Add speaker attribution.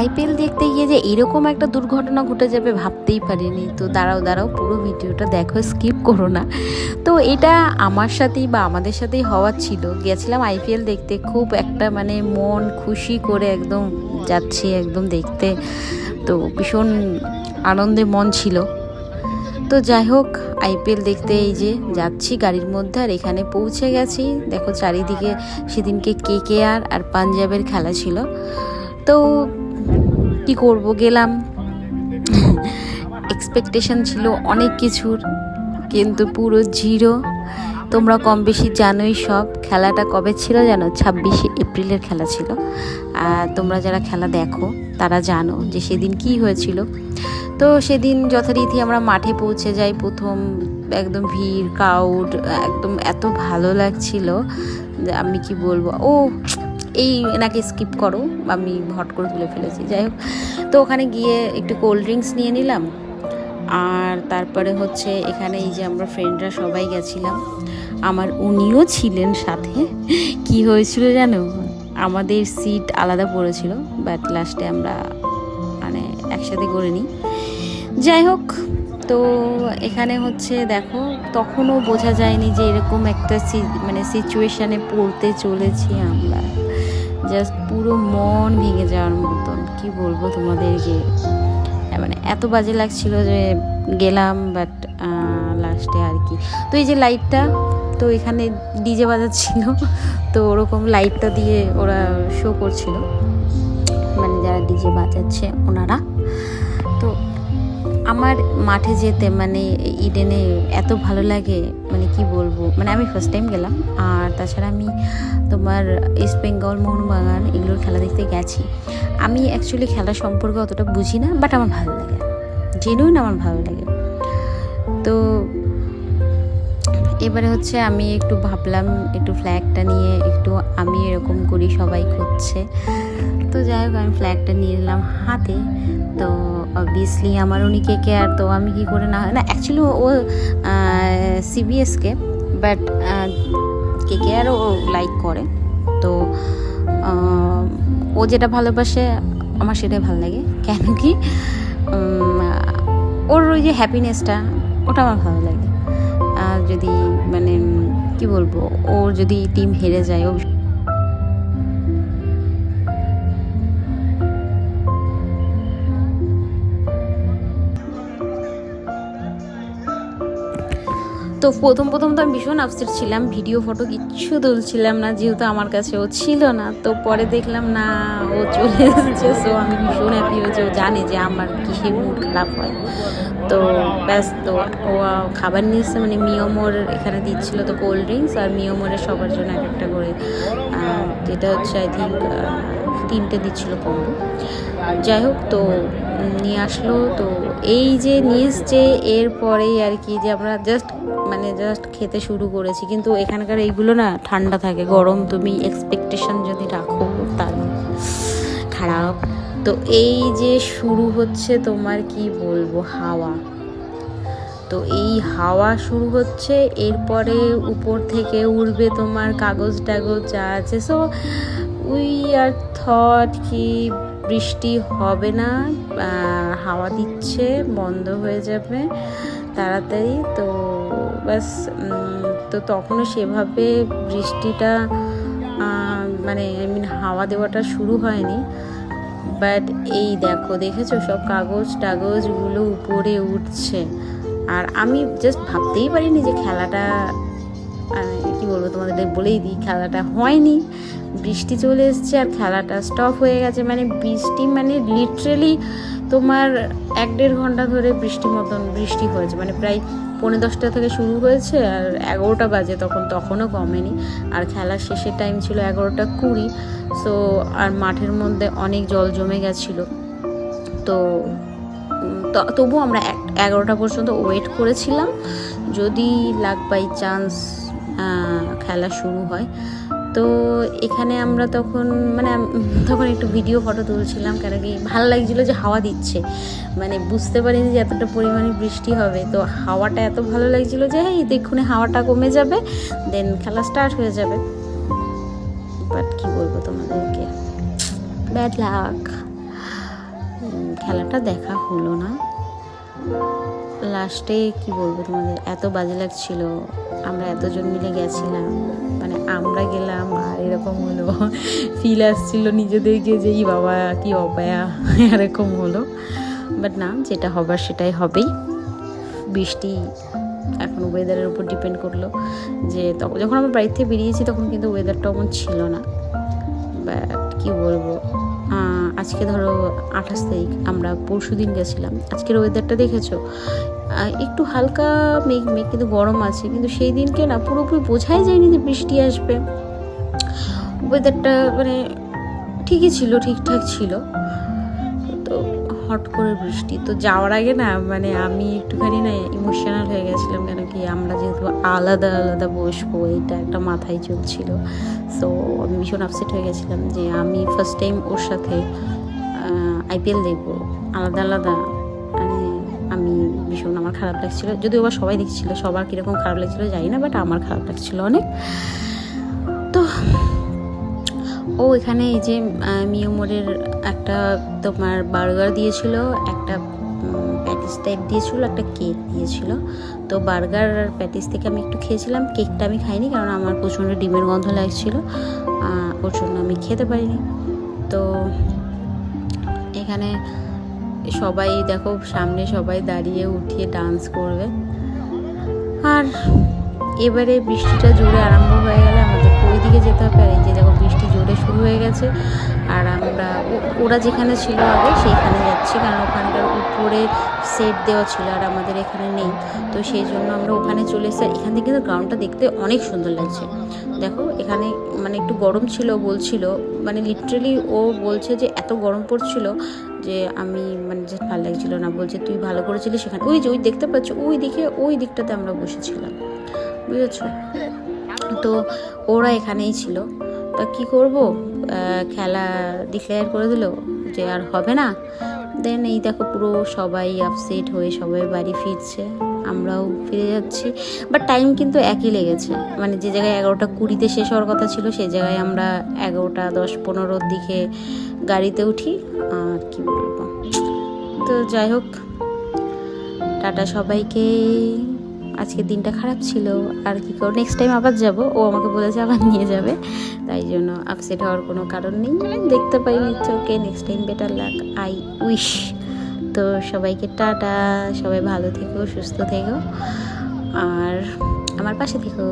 Speaker 1: IPL দেখতে গিয়ে যে এরকম একটা দুর্ঘটনা ঘটে যাবে ভাবতেই পারিনি। তো দাঁড়াও দাঁড়াও, পুরো ভিডিওটা দেখো স্কিপ করো না। তো এটা আমার সাথেই বা আমাদের সাথেই হওয়ার ছিল। গেছিলাম আইপিএল দেখতে, খুব একটা মানে মন খুশি করে একদম যাচ্ছি একদম দেখতে। তো ভীষণ আনন্দে মন ছিল। তো যাই হোক, আইপিএল দেখতে এই যে যাচ্ছি গাড়ির মধ্যে আর এখানে পৌঁছে গেছি। দেখো চারিদিকে সেদিনকে কে কে আর আর পাঞ্জাবের খেলা ছিল। তো কি করব, গেলাম। এক্সপেকটেশন ছিল অনেক কিছুর, কিন্তু পুরো জিরো। তোমরা কম বেশি জানোই সব। খেলাটা কবে ছিল জানো? ছাব্বিশে এপ্রিলের খেলা ছিল। আর তোমরা যারা খেলা দেখো, তারা জানো যে সেদিন কি হয়েছিল। তো সেদিন যথারীতি আমরা মাঠে পৌঁছে যাই। প্রথম একদম ভিড় ক্রাউড একদম এত ভালো লাগছিল। আমি কি বলব? ও এই এনাকে স্কিপ করো, আমি হট করে তুলে ফেলেছি, যাই হোক। তো ওখানে গিয়ে একটু কোল্ড ড্রিঙ্কস নিয়ে নিলাম। আর তারপরে হচ্ছে এখানে এই যে আমরা ফ্রেন্ডরা সবাই গেছিলাম। আমার উনিও ছিলেন সাথে। কি হয়েছিল জানো? আমাদের সিট আলাদা পড়েছিল বাট লাস্টে আমরা মানে একসাথে করে নিই। যাই হোক, তো এখানে হচ্ছে দেখো, তখনও বোঝা যায়নি যে এরকম একটা মানে সিচুয়েশানে পড়তে চলেছি আমরা। জাস্ট পুরো মন ভেঙে যাওয়ার মতন। কি বলব তোমাদেরকে? মানে এত বাজে লাগছিল যে গেলাম বাট লাস্টে আর কি। তো এই যে লাইটটা তো এখানে ডিজে বাজাচ্ছিল। তো ওরকম লাইটটা দিয়ে ওরা শো করছিল। মানে যারা ডিজে বাজাচ্ছে ওনারা। তো আমার মাঠে যেতে মানে ইডেনে এত ভালো লাগে মানে কি বলব? মানে আমি ফার্স্ট টাইম গেলাম। আর তাছাড়া আমি তোমার ইস্ট বেঙ্গল মোহনবাগান এগুলোর খেলা দেখতে গেছি। আমি অ্যাকচুয়ালি খেলা সম্পর্কে অতটা বুঝি না বাট আমার ভালো লাগে। জেনুইন আমার ভালো লাগে। তো এবারে হচ্ছে আমি একটু ভাবলাম, একটু ফ্ল্যাগটা নিয়ে একটু আমি এরকম করি, সবাই করছে। তো যাই হোক, আমি ফ্ল্যাগটা নিয়ে নিলাম হাতে। তো অবভিয়াসলি আমার উনি কে কে আর, তো আমি কি করে না না অ্যাকচুয়ালি ও সিবিএসকে বাট কে কে আর ও লাইক করে। তো ও যেটা ভালোবাসে, আমার সেটাই ভালো লাগে। কেন কি? ওর ওই যে হ্যাপিনেসটা ওটা আমার ভালো লাগে। আর যদি মানে কি বলব, ওর যদি টিম হেরে যায়, ও তো প্রথম প্রথম তো আমি ভীষণ আপসেট ছিলাম ভিডিও ফটো কিচ্ছু তুলছিলাম না, যেহেতু আমার কাছে ও ছিল না। তো পরে দেখলাম, না, ও চলে এসেছে। সো আমি ভীষণ হ্যাপি হয়েছে। ও জানে যে আমার কিসে মুড খারাপ হয়। তো ব্যাস, তো ও খাবার নিয়ে এসছে মানে মিয়মোর এখানে দিচ্ছিল তো কোল্ড ড্রিঙ্কস আর মিয়মোরের সবার জন্য এক একটা করে যেটা হচ্ছে আই থিঙ্ক তিনটে দিচ্ছিল কম্বো যাই হোক, তো নিয়ে আসলো। তো এই যে নিয়ে এসছে, এরপরেই আর কি যে আমরা জাস্ট মানে জাস্ট খেতে শুরু করেছি। কিন্তু এখানকার এইগুলো না ঠান্ডা থাকে, গরম তুমি এক্সপেকটেশন যদি রাখো তাহলে খারাপ। তো এই যে শুরু হচ্ছে তোমার কি বলব, হাওয়া। তো এই হাওয়া শুরু হচ্ছে, এরপরে উপর থেকে উড়বে তোমার কাগজ টাগজ যা আছে। সো উই আর থট কি বৃষ্টি হবে না হাওয়া দিচ্ছে, বন্ধ হয়ে যাবে, তাড়াতাড়ি। তো ব্যাস তো তখনও সেভাবে বৃষ্টিটা মানে আই মিন হাওয়া দেওয়াটা শুরু হয়নি। বাট এই দেখো, দেখেছ? সব কাগজ টাগজগুলো উপরে উঠছে। আর আমি জাস্ট ভাবতেই পারিনি যে খেলাটা কি বলব তোমাদের বলেই দিই, খেলাটা হয়নি। বৃষ্টি চলে এসছে আর খেলাটা স্টপ হয়ে গেছে। মানে বৃষ্টি মানে লিটারেলি তোমার এক দেড় ঘণ্টা ধরে বৃষ্টি মতন বৃষ্টি হয়েছে। মানে প্রায় পৌনে দশটা থেকে শুরু হয়েছে আর এগারোটা বাজে তখন, তখনও কমেনি। আর খেলার শেষের টাইম ছিল এগারোটা কুড়ি সো আর মাঠের মধ্যে অনেক জল জমে গেছিল। তো তবু আমরা এগারোটা পর্যন্ত ওয়েট করেছিলাম। যদি লাগ বাই চান্স খেলা শুরু হয় তো এখানে আমরা তখন মানে তখন একটু ভিডিও ফটো তুলছিলাম, কেন কি ভালো লাগছিল যে হাওয়া দিচ্ছে। মানে বুঝতে পারিনি যে এতটা পরিমাণে বৃষ্টি হবে। তো হাওয়াটা এত ভালো লাগছিল যে হ্যাঁ দেখুন হাওয়াটা কমে যাবে দেন খেলা স্টার্ট হয়ে যাবে। বাট কি বলব তোমাদেরকে? ব্যাড লাক খেলাটা দেখা হলো না। লাস্টে কি বলব তোমাদের, এত বাজে লাগছিল, আমরা এতজন মিলে গেছিলাম মানে আমরা গেলাম, আর এরকম হলো ফিল আসছিল নিজেদেরকে যে এই বাবা, কি অপায়া, এরকম হলো বাট না, যেটা হবার সেটাই হবেই। বৃষ্টি এখন ওয়েদারের উপর ডিপেন্ড করল, যে তখন যখন আমরা বাড়ি থেকে বেরিয়েছি, তখন কিন্তু ওয়েদারটা অমন ছিল না বাট কি বলব আজকে ধরো আঠাশ তারিখ, আমরা পরশু দিন গেছিলাম। আজকের ওয়েদারটা দেখেছ? একটু হালকা মেঘ মেঘ, কিন্তু গরম আছে। কিন্তু সেই দিনকে না, পুরোপুরি বোঝাই যায়নি যে বৃষ্টি আসবে। ওয়েদারটা মানে ঠিকই ছিল, ঠিকঠাক ছিল। তো হট করে বৃষ্টি। তো যাওয়ার আগে না মানে আমি একটুখানি না ইমোশনাল হয়ে গেছিলাম কেন কি আমরা যেহেতু আলাদা আলাদা বসবো, এটা একটা মাথায় চলছিল। সো আমি ভীষণ আপসেট হয়ে গেছিলাম যে আমি ফার্স্ট টাইম ওর সাথে আইপিএল দেখব। আলাদা আলাদা মানে আমি ভীষণ আমার খারাপ লাগছিল। যদিও আবার সবাই দেখছিল, সবার কীরকম খারাপ লাগছিল জানি না বাট আমার খারাপ লাগছিল অনেক। ও এখানে এই যে মিয়মোরের একটা তোমার বার্গার দিয়েছিল, একটা প্যাটিস টাইপ দিয়েছিল, একটা কেক দিয়েছিল। তো বার্গার আর প্যাটিস থেকে আমি একটু খেয়েছিলাম কেকটা আমি খাইনি কারণ আমার প্রচণ্ড ডিমের গন্ধ লাগছিল জন্য আমি খেতে পারিনি। তো এখানে সবাই দেখো, সামনে সবাই দাঁড়িয়ে উঠিয়ে ডান্স করবে। আর এবারে বৃষ্টিটা জোরে আরম্ভ হয়ে গেলে আমাদের গেছে। আর আমরা ওরা যেখানে ছিল আগে সেইখানে যাচ্ছি, কারণ ওখানটার উপরে সেট দেওয়া ছিল আর আমাদের এখানে নেই। তো সেই জন্য আমরা ওখানে চলে এসে, এখান থেকে কিন্তু গ্রাউন্ডটা দেখতে অনেক সুন্দর লাগছে। দেখো, এখানে মানে একটু গরম ছিল বলছিল মানে লিটারেলি ও বলছে যে এত গরম পড়ছিল যে আমি মানে যে ভালো লাগছিল না, বলছে তুই ভালো করেছিলি সেখানে। ওই যে, ওই দেখতে পাচ্ছ, ওই দিকে, ওই দিকটাতে আমরা বসেছিলাম। বুঝেছ? তো ওরা এখানেই ছিল। তা কি করব? খেলা ডিক্লেয়ার করে দিল যে আর হবে না। দেন এই দেখো পুরো সবাই আপসেট হয়ে সবাই বাড়ি ফিরছে, আমরাও ফিরে যাচ্ছি। বাট টাইম কিন্তু একই লেগেছে। মানে যে জায়গায় এগারোটা কুড়িতে শেষ হওয়ার কথা ছিল, সেই জায়গায় আমরা এগারোটা দশ পনেরোর দিকে গাড়িতে উঠি। আর কি বলব? তো যাই হোক, টাটা সবাইকে। আজকের দিনটা খারাপ ছিল, আর কি করো নেক্সট টাইম আবার যাব। ও আমাকে বলেছে আবার নিয়ে যাবে। তাই জন্য আপসেট হওয়ার কোনো কারণ নেই। দেখতে পাই নিচ্ছে okay next time better luck I wish তো সবাইকে টাটা, সবাই ভালো থেকো, সুস্থ থেকো। আর আমার পাশে থেকো।